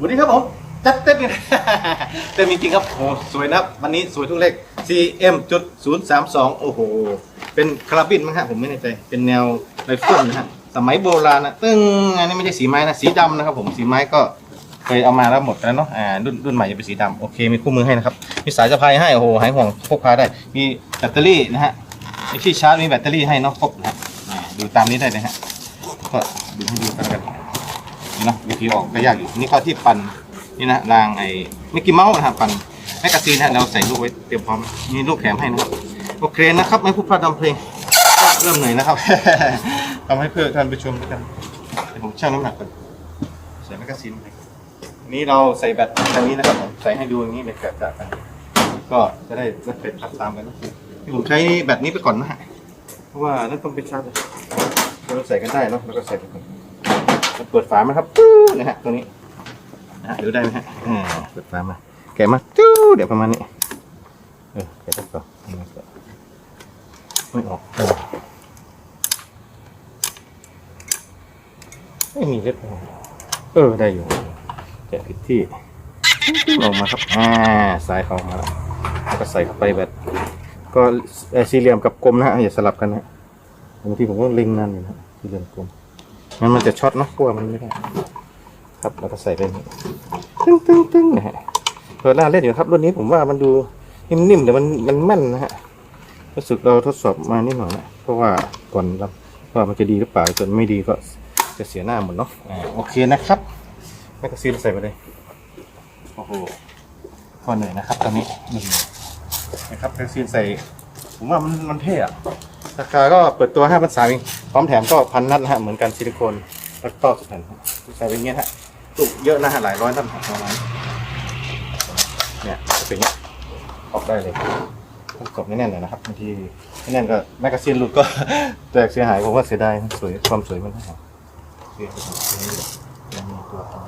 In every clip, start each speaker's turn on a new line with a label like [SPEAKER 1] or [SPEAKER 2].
[SPEAKER 1] วันนี้ครับผม จัดเต็มเลยเต็มจริงๆครับโอ้สวยนะวันนี้สวยทุกเลข CM จุด032โอ้โห เป็นคาราบินมั้งฮะผมไม่แน่ใจ เป็นแนวไรเฟิลนะฮะสมัยโบราณนะตึ้งอันนี้ไม่ใช่สีไม้นะสีดำนะครับผมสีไม้ก็เคยเอามาแล้วหมดแล้วเนาะอ่ารุ่นรุ่นใหม่จะเป็นสีดำโอเคมีคู่มือให้นะครับมีสายสะพายให้โอ้โหหายห่วงพกพาได้ มีแบตเตอรี่นะฮะมีที่ชาร์จมีแบตเตอรี่ให้เนาะครบนะฮะดูตามนี้ได้เลยฮะก็ดูให้ดูกันกัน เนาะวิธีออกก็ยากอยู่นี่ก็ที่ปั่นนี่นะรางไอ้มิกกี้เมาส์นะครับปั่นแมกกาซีนนะเราใส่ลูกไว้เตรียมพร้อมมีลูกแถมให้นะครับโอเคนะครับไม่พูดพลาดดำเพลงก็เริ่มเหนื่อยนะครับทำให้เพื่อท่านผู้ชมด้วยกันเดี๋ยวผมชั่งน้ำหนักก่อนใส่แมกกาซีนนี่เราใส่แบตทางนี้นะครับผมใส่ให้ดูอย่างนี้เลยกะกะกันก็จะได้รถเป็ดขับตามกันนะผมใช้แบตนี้ไปก่อนนะฮะเพราะว่านั่นต้องไปชาร์จเราใส่กันได้เนาะแล้วก็ใส่ไปก่อน เปิดฝามาครับจู้นะฮะตรงนี้นะดูได้ไหมฮะอ่าเปิดฝามาแกะมาจู้เดี๋ยวประมาณนี้เออแกะได้ก่อนไม่ออกเออไม่มีเล็บเออได้อยู่แกะผิดที่ออกมาครับอ่าสายเข้ามาแล้วแล้วก็ใส่เข้าไปแบบก็สี่เหลี่ยมกับกลมนะฮะอย่าสลับกันนะบางทีผมก็เล็งนานอยู่นะสี่เหลี่ยมกลม มันมันจะช็อตเนอะกลัวมันไม่ได้ครับแล้วก็ใส่ไปนี่ตึ้งตึ้งตึ้งนะฮะเปิดหน้าเล่นอยู่ครับรุ่นนี้ผมว่ามันดูนิ่มๆแต่มันมันแม่นนะฮะรู้สึกเราทดสอบมานิดหน่อยนะเพราะว่าก่อนรับว่ามันจะดีหรือเปล่าส่วนไม่ดีก็จะเสียหน้าหมดเนาะอ่าโอเคนะครับแมกกซีนใส่ไปเลยโอ้โหพอเหนื่อยนะครับ ตอนนี้นี่นะครับแมกกซีนใส่ ผมว่ามันมันเท่อะราคาก็เปิดตัว5 0 0 3เอง พร้อมแถมก็พันนัดนะฮะเหมือนกันซิลิโคนแล้วก็สุดแผ่นใส่ไปอย่างเงี้ยฮะลูกเยอะนะฮะหลายร้อยนัดประมาณเนี่ยเป็นเงี้ยออกได้เลยต้องกดแน่นหน่อยนะครับบางทีไม่แน่นก็แมกกาซีนหลุดก็แตกเสียหายผมว่าเสียดายสวยความสวยมันนะครับโอเคยังมีตัวต่อ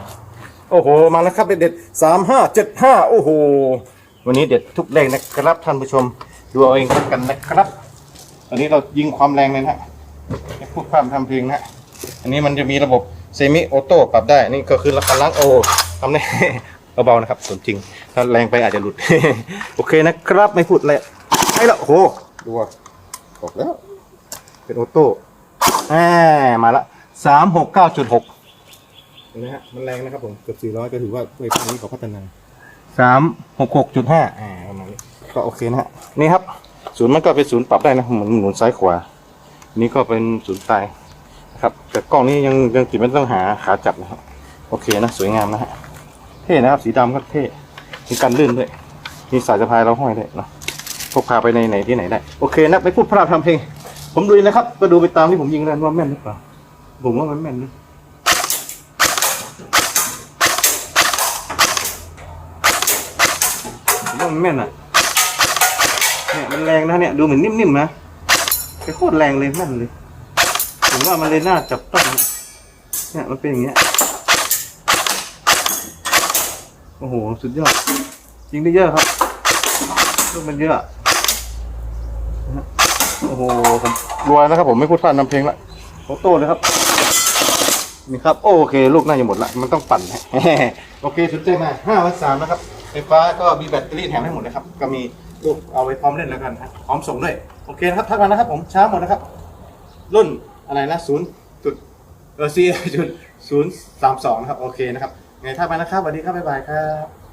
[SPEAKER 1] โอ้โหมาแล้วครับเด็ดๆสามห้าเจ็ดห้าโอ้โหวันนี้เด็ดทุกเลขนะครับท่านผู้ชมดูเอาเองด้วกันนะครับ อันนี้เรายิงความแรงเลยนะฮะ พูดความทำเพลงนะฮะอันนี้มันจะมีระบบเซมิออโต้ปรับได้ นี่ก็คือราคาล้างโอทำได้เบาๆนะครับส่วนจริง ถ้าแรงไปอาจจะหลุด โอเคนะครับ ไม่พูดเลยไอ้ละโอ้โหดูอะบอกแล้ว เป็นออโต้อ่ามาละสามหกเก้าจุดหกเห็นไหมฮะ มันแรงนะครับผม เกือบสี่ร้อยก็ถือว่าเวทนี้เขาพัฒนาสามหกหกจุดห้าอ่าประมาณนี้ก็โอเคนะฮะ นี่ครับ ศูนย์มันก็เป็นศูนย์ปรับได้นะ หมุนหมุนซ้ายขวา นี่ก็เป็นศูนย์ตายนะครับ แต่กล้องนี้ยังยังติดไม่ต้องหาขาจับนะครับ โอเคนะสวยงามนะฮะเท่นะครับ สีดำก็เท่มีกันลื่นด้วยมีสายสะพายเราห้อยด้วยเนาะพกพาไปในไหนที่ไหนได้ โอเคนะไปพูดพระรามทำเพลง ผมดูนะครับ ก็ดูไปตามที่ผมยิงแล้วว่าแม่นหรือเปล่าผมว่ามันแม่นนะผมว่ามันแม่นอะเนี่ยมันแรงนะเนี่ยดูเหมือนนิ่มๆนะ โคตรแรงเลยแม่นเลยผมว่ามันเลยน่าจับต้องเนี่ยมันเป็นอย่างเงี้ยโอ้โหสุดยอดยิงได้เยอะครับลูกมันเยอะโอ้โหผมรวยนะครับผมไม่พูดพลาดนำเพลงละโอโต้เลยครับนี่ครับ โอเค ลูกน่าจะหมดละมันต้องปั่นฮะโอเคสุดใจมาห้าวันสามนะครับไฟฟ้าก็มีแบตเตอรี่แถมให้หมดนะครับ ก็มีลูกเอาไว้พร้อมเล่นแล้วกันนะพร้อมส่งด้วย โอเคนะครับทักมานะครับผมช้าหมดนะครับ รุ่นอะไรนะศูนย์จุดเออซีจุดศูนย์สามสองนะครับ โอเคนะครับ ไงทักมานะครับสวัสดีครับบ๊ายบายครับ